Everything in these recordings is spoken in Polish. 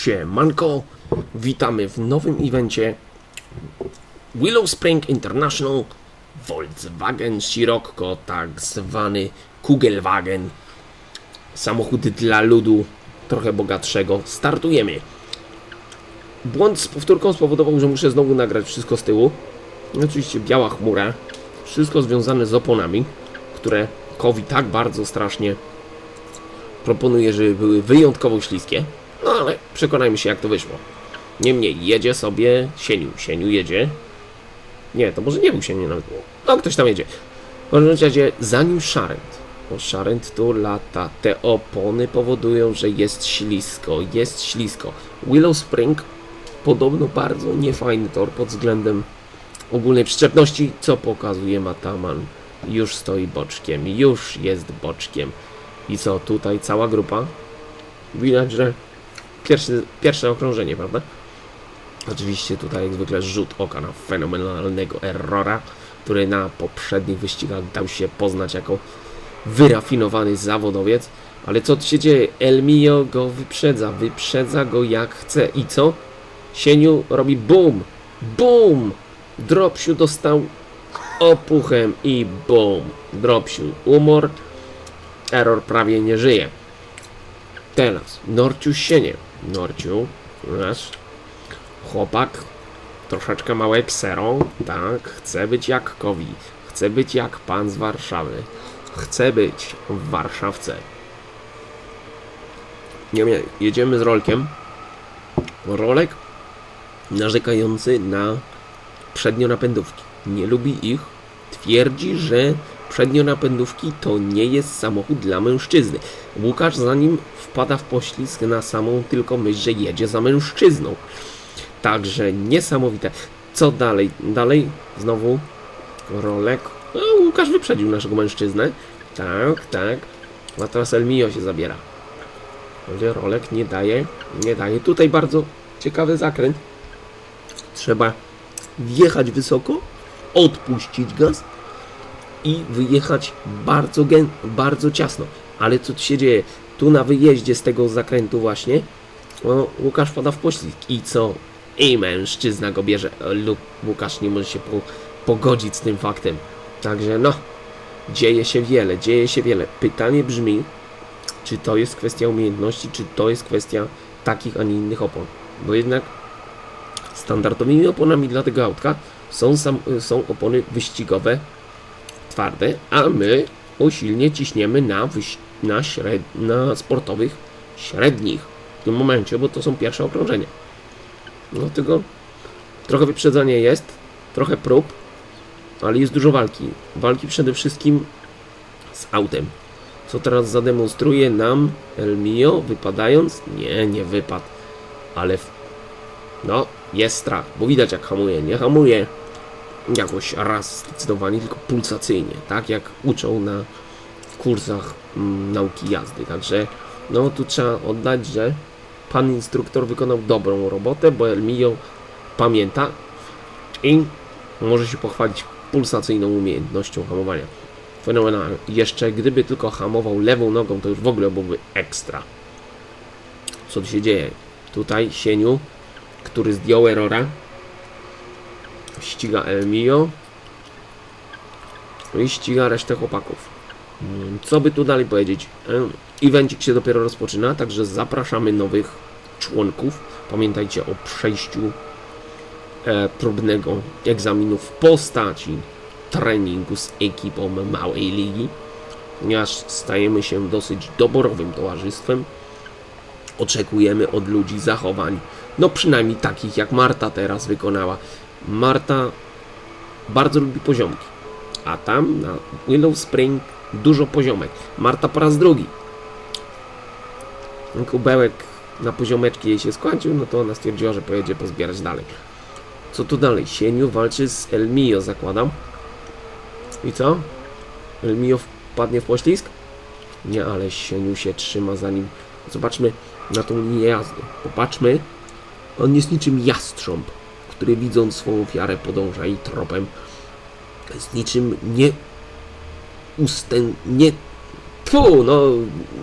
Siemanko, witamy w nowym evencie Willow Spring International Volkswagen Scirocco, tak zwany Kugelwagen. Samochód dla ludu trochę bogatszego. Startujemy. Błąd z powtórką spowodował, że muszę znowu nagrać wszystko z tyłu. Oczywiście biała chmura. Wszystko związane z oponami, które Kowi tak bardzo strasznie proponuje, żeby były wyjątkowo śliskie. No ale przekonajmy się, jak to wyszło. Niemniej jedzie sobie Sieniu. Sieniu jedzie. Nie, to może nie był Sieniu nawet. No, ktoś tam jedzie. W każdym razie, zanim Szarent, bo Szarent tu lata, te opony powodują, że jest ślisko, jest ślisko. Willow Spring podobno bardzo niefajny tor pod względem ogólnej przyczepności, co pokazuje Mataman. Już stoi boczkiem, już jest boczkiem. I co, tutaj cała grupa? Widać, że pierwszy, pierwsze okrążenie, prawda? Oczywiście tutaj jak zwykle rzut oka na fenomenalnego Errora, który na poprzednich wyścigach dał się poznać jako wyrafinowany zawodowiec. Ale co tu się dzieje? El Mio go wyprzedza, wyprzedza go jak chce. I co? Sieniu robi BUM! BUM! Dropsiu dostał opuchem i BUM! Dropsiu umor. Error prawie nie żyje. Teraz Norciu sienie. Norciu, nasz chłopak, troszeczkę małe ksero, tak, chce być jak Kowi, chce być jak pan z Warszawy, chce być w Warszawce. Nie, nie, jedziemy z rolkiem. Rolek narzekający na przednionapędówki. Nie lubi ich. Twierdzi, że przednionapędówki to nie jest samochód dla mężczyzny. Łukasz zanim wpada w poślizg na samą tylko myśl, że jedzie za mężczyzną. Także niesamowite. Co dalej? Dalej znowu Rolek. No, Łukasz wyprzedził naszego mężczyznę. Tak, tak. A teraz Elmio się zabiera. Ale Rolek nie daje, nie daje. Tutaj bardzo ciekawy zakręt. Trzeba wjechać wysoko, odpuścić gaz i wyjechać bardzo, bardzo ciasno. Ale co tu się dzieje? Tu na wyjeździe z tego zakrętu właśnie o, Łukasz pada w poślizg. I co? I mężczyzna go bierze. Lub Łukasz nie może się po, pogodzić z tym faktem. Także no, dzieje się wiele, dzieje się wiele. Pytanie brzmi, czy to jest kwestia umiejętności, czy to jest kwestia takich, a nie innych opon. Bo jednak standardowymi oponami dla tego autka są, sam, są opony wyścigowe twarde, a my usilnie ciśniemy na, na, śred- na sportowych średnich w tym momencie, bo to są pierwsze okrążenia. Dlatego trochę wyprzedzania jest, trochę prób, ale jest dużo walki. Walki przede wszystkim z autem. Co teraz zademonstruje nam El Mio, wypadając? Nie, nie wypadł, ale w... no, jest strach, bo widać jak hamuje, nie hamuje jakoś raz zdecydowanie, tylko pulsacyjnie, tak jak uczą na kursach mm, nauki jazdy. Także no tu trzeba oddać, że pan instruktor wykonał dobrą robotę, bo El Mio pamięta i może się pochwalić pulsacyjną umiejętnością hamowania. Fenomenalnie. Jeszcze gdyby tylko hamował lewą nogą, to już w ogóle byłby ekstra. Co tu się dzieje? Tutaj Sieniu, który zdjął Errora, ściga El Mio i ściga resztę chłopaków. Mm, Co by tu dalej powiedzieć? Em, Evencik się dopiero rozpoczyna, także zapraszamy nowych członków. Pamiętajcie o przejściu e, próbnego egzaminu w postaci treningu z ekipą małej ligi, ponieważ stajemy się dosyć doborowym towarzystwem. Oczekujemy od ludzi zachowań, no przynajmniej takich jak Marta teraz wykonała. Marta bardzo lubi poziomki, a tam na Willow Spring dużo poziomek. Marta po raz drugi. Kubełek na poziomeczki jej się skończył, no to ona stwierdziła, że pojedzie pozbierać dalej. Co tu dalej? Sieniu walczy z El Mio, zakładam. I co? El Mio wpadnie w poślizg? Nie, ale Sieniu się trzyma za nim. Zobaczmy na tą linię jazdy. Popatrzmy. On jest niczym jastrząb, który widząc swą ofiarę podąża jej tropem. Jest niczym nie ustęp... nie... Fu, no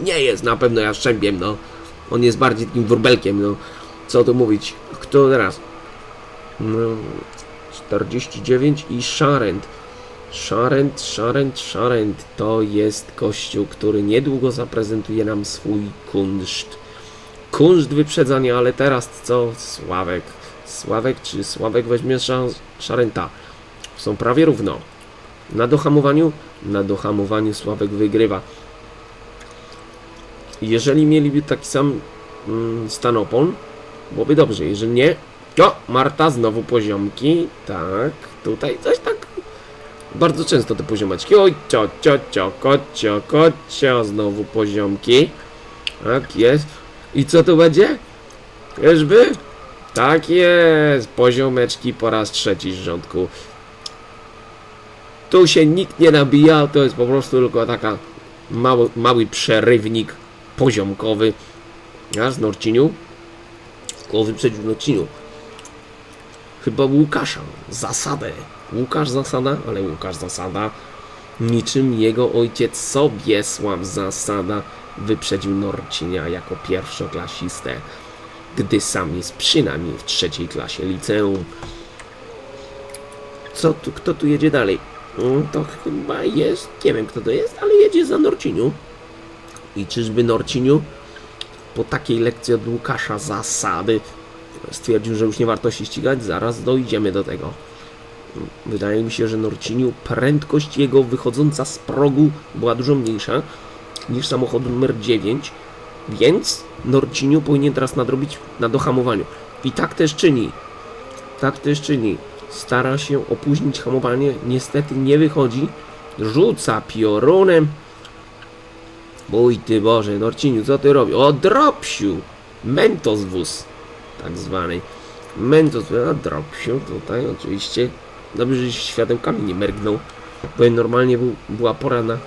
nie jest na pewno jaszczębiem, no. On jest bardziej takim wróbelkiem, no. Co tu mówić? Kto teraz? No, 49 i Szarent. Szarent, Szarent, Szarent to jest kościół, który niedługo zaprezentuje nam swój kunszt. Kunszt wyprzedzania, ale teraz co? Sławek. Sławek czy Sławek weźmie Sza- Szarenta? Są prawie równo. Na dohamowaniu? Na dohamowaniu Sławek wygrywa. Jeżeli mieliby taki sam mm, stan opon, byłoby dobrze. Jeżeli nie, o, Marta, znowu poziomki. Tak, tutaj coś tak. Bardzo często te poziomeczki. Oj, cio, cio, cio, kocio, kocio, znowu poziomki. Tak jest. I co tu będzie? Czyżby? Tak jest. Poziomeczki po raz trzeci z rządku. Tu się nikt nie nabija, to jest po prostu tylko taka mały, mały przerywnik poziomkowy. Ja z Norciniu. Koło wyprzedził Norciniu. Chyba Łukasza. Zasadę. Łukasz Zasada, ale Łukasz Zasada niczym jego ojciec Sobiesław Zasada wyprzedził Norcinia jako pierwszoklasistę, gdy sam jest przynajmniej w trzeciej klasie liceum. Co tu, kto tu jedzie dalej? Mm, To chyba jest, nie wiem kto to jest, ale jedzie za Norciniu. I czyżby Norciniu po takiej lekcji od Łukasza zasady stwierdził, że już nie warto się ścigać? Zaraz dojdziemy do tego. Wydaje mi się, że Norciniu prędkość jego wychodząca z progu była dużo mniejsza niż samochodu numer 9, więc Norciniu powinien teraz nadrobić na dohamowaniu. I tak też czyni. Tak też czyni. Stara się opóźnić hamowanie, niestety nie wychodzi. Rzuca piorunem. Mój ty Boże, Norciniu, co ty robisz? O, dropsiu! Mentos wóz, tak zwany. Mentos, a dropsiu tutaj oczywiście. Dobrze, że światełkami nie mergnął, bo normalnie był, była pora na,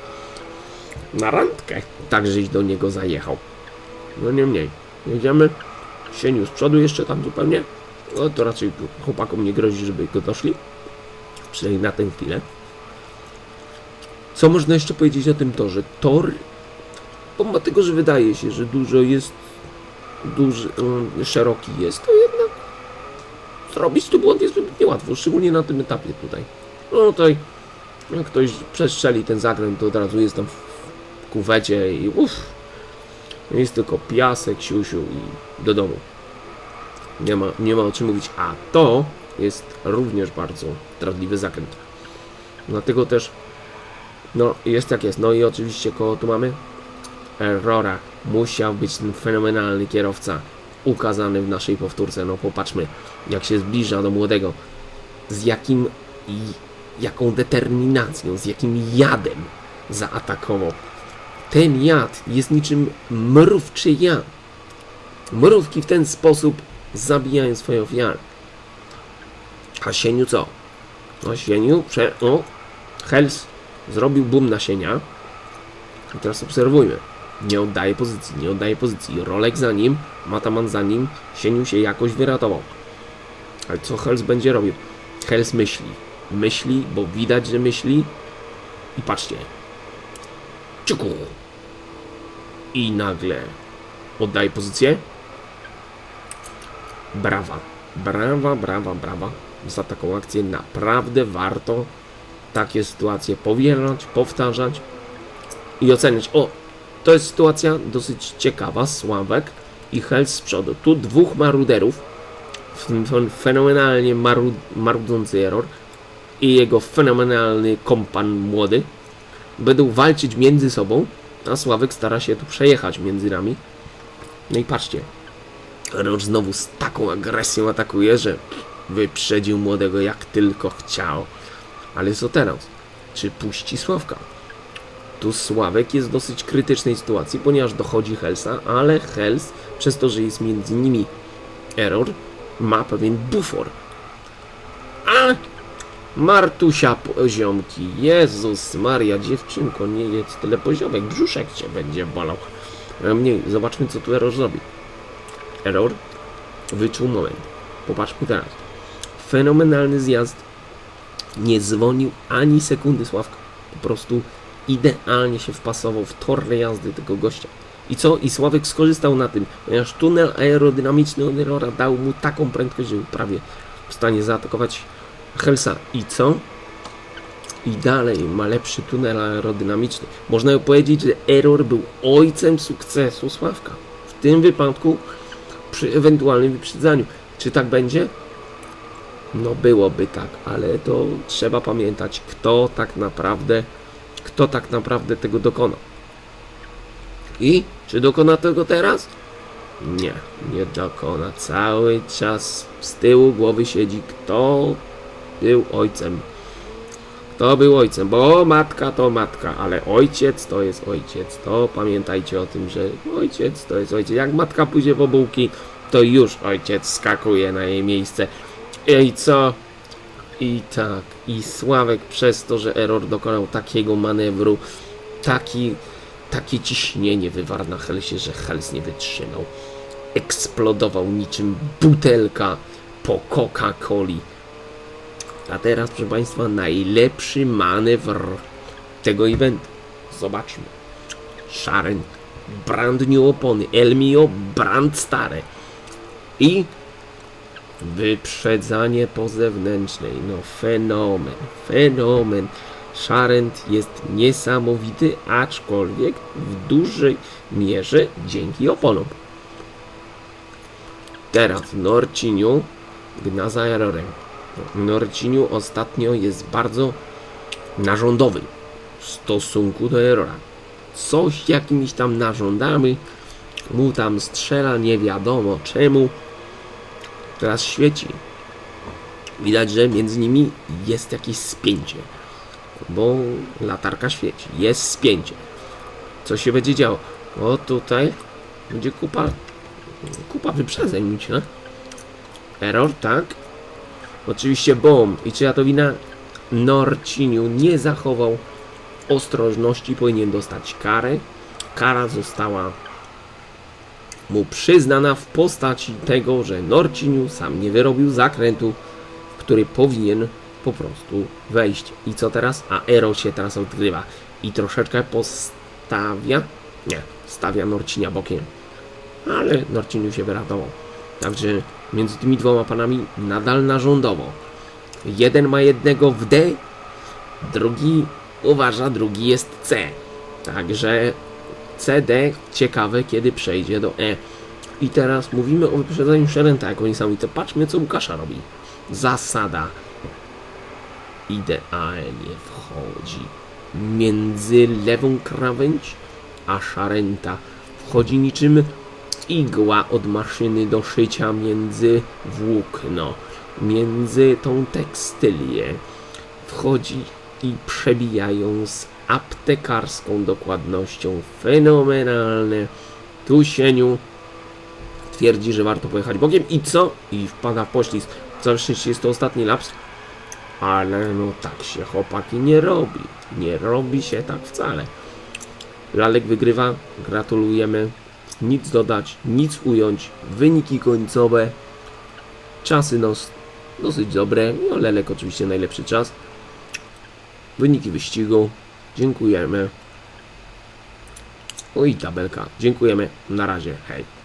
na randkę. Tak, żeś do niego zajechał. No nie mniej. Jedziemy. Sieniu z przodu jeszcze tam zupełnie. No to raczej chłopakom nie grozi, żeby go doszli. Przynajmniej na tę chwilę. Co można jeszcze powiedzieć o tym torze? Tor, pomimo tego, że wydaje się, że dużo jest, duży, um, szeroki jest, to jednak zrobić tu błąd jest niełatwo, szczególnie na tym etapie tutaj. No tutaj, jak ktoś przestrzeli ten zakręt, to od razu jest tam w kuwecie i uff, jest tylko piasek, siusiu i do domu. Nie ma, nie ma o czym mówić, a to jest również bardzo zdradliwy zakręt. Dlatego też, no jest jak jest. No i oczywiście koło tu mamy Errora. Musiał być ten fenomenalny kierowca ukazany w naszej powtórce. No popatrzmy, jak się zbliża do młodego, z jakim i jaką determinacją, z jakim jadem zaatakował. Ten jad jest niczym mrówczy jad. Mrówki w ten sposób zabijają swoje ofiary. A sieniu co? No sieniu, prze... O, Hels zrobił boom nasienia. I teraz obserwujmy. Nie oddaje pozycji, nie oddaje pozycji. Rolek za nim, Mataman za nim. Sieniu się jakoś wyratował. Ale co Hels będzie robił? Hels myśli. Myśli, bo widać, że myśli. I patrzcie. Ciuku. I nagle oddaje pozycję. Brawa. Brawa, brawa, brawa. Za taką akcję naprawdę warto takie sytuacje powielać, powtarzać i oceniać. O, to jest sytuacja dosyć ciekawa. Sławek i Hels z przodu. Tu dwóch maruderów. Fen- Fenomenalnie maru, marudzący error i jego fenomenalny kompan młody będą walczyć między sobą, a Sławek stara się tu przejechać między nami. No i patrzcie, Error znowu z taką agresją atakuje, że wyprzedził młodego jak tylko chciał. Ale co teraz? Czy puści Sławka? Tu Sławek jest w dosyć krytycznej sytuacji, ponieważ dochodzi Helsa, ale Hels, przez to, że jest między nimi error, ma pewien bufor. Martusia poziomki. Jezus Maria, dziewczynko, nie jedz tyle poziomek. Brzuszek cię będzie bolał. A mniej, zobaczmy co tu error zrobi. Error wyczuł moment. Popatrzmy teraz. Fenomenalny zjazd. Nie zwolnił ani sekundy Sławka. Po prostu idealnie się wpasował w tor jazdy tego gościa. I co? I Sławek skorzystał na tym, ponieważ tunel aerodynamiczny od Erora dał mu taką prędkość, że był prawie w stanie zaatakować Helsa. I co? I dalej ma lepszy tunel aerodynamiczny. Można powiedzieć, że Error był ojcem sukcesu Sławka. W tym wypadku przy ewentualnym wyprzedzaniu. Czy tak będzie? No byłoby tak, ale to trzeba pamiętać, kto tak naprawdę, kto tak naprawdę tego dokona. I czy dokona tego teraz? Nie, nie dokona. Cały czas z tyłu głowy siedzi, kto był ojcem. Kto był ojcem, bo matka to matka, ale ojciec to jest ojciec. To pamiętajcie o tym, że ojciec to jest ojciec. Jak matka pójdzie po bułki, to już ojciec skakuje na jej miejsce. I co? I tak, i Sławek przez to, że Error dokonał takiego manewru, taki, takie ciśnienie wywarł na Helsie, że Hels nie wytrzymał. Eksplodował niczym butelka po Coca-Coli. A teraz, proszę Państwa, najlepszy manewr tego eventu. Zobaczmy. Szaren, brand new opony, Elmio, brand stare. I wyprzedzanie po zewnętrznej. No fenomen, fenomen. Szarent jest niesamowity, aczkolwiek w dużej mierze dzięki oponom. Teraz Norciniu gna za. Norciniu ostatnio jest bardzo narządowy w stosunku do errora. Coś jakimiś tam narządami mu tam strzela, nie wiadomo czemu. Teraz świeci. Widać, że między nimi jest jakieś spięcie. Bo latarka świeci. Jest spięcie. Co się będzie działo? O, tutaj będzie kupa. Kupa wyprzedzeń, nie? Error, tak? Oczywiście bomb. I czy ja to wina? Norciniu nie zachował ostrożności, powinien dostać karę. Kara została mu przyznana w postaci tego, że Norciniu sam nie wyrobił zakrętu, w który powinien po prostu wejść. I co teraz? A Ero się teraz odgrywa i troszeczkę postawia, nie, stawia Norcinia bokiem. Ale Norciniu się wyratował. Także między tymi dwoma panami nadal narządowo. Jeden ma jednego w D, drugi uważa, drugi jest C. Także CD ciekawe kiedy przejdzie do E. I teraz mówimy o wyprzedzeniu Szerenta jako niesamowite. Patrzmy co Łukasza robi. Zasada. Idealnie wchodzi między lewą krawędź a Szarenta. Wchodzi niczym igła od maszyny do szycia między włókno, między tą tekstylię. Wchodzi i przebijają z aptekarską dokładnością. Fenomenalne. Tu sieniu twierdzi, że warto pojechać bokiem i co? I wpada w poślizg. Całe szczęście jest to ostatni laps. Ale no tak się chłopaki nie robi. Nie robi się tak wcale. Lalek wygrywa. Gratulujemy. Nic dodać, nic ująć. Wyniki końcowe. Czasy no, dosyć dobre. No Lelek oczywiście najlepszy czas. Wyniki wyścigu. Dziękujemy. Oj, tabelka. Dziękujemy. Na razie. Hej.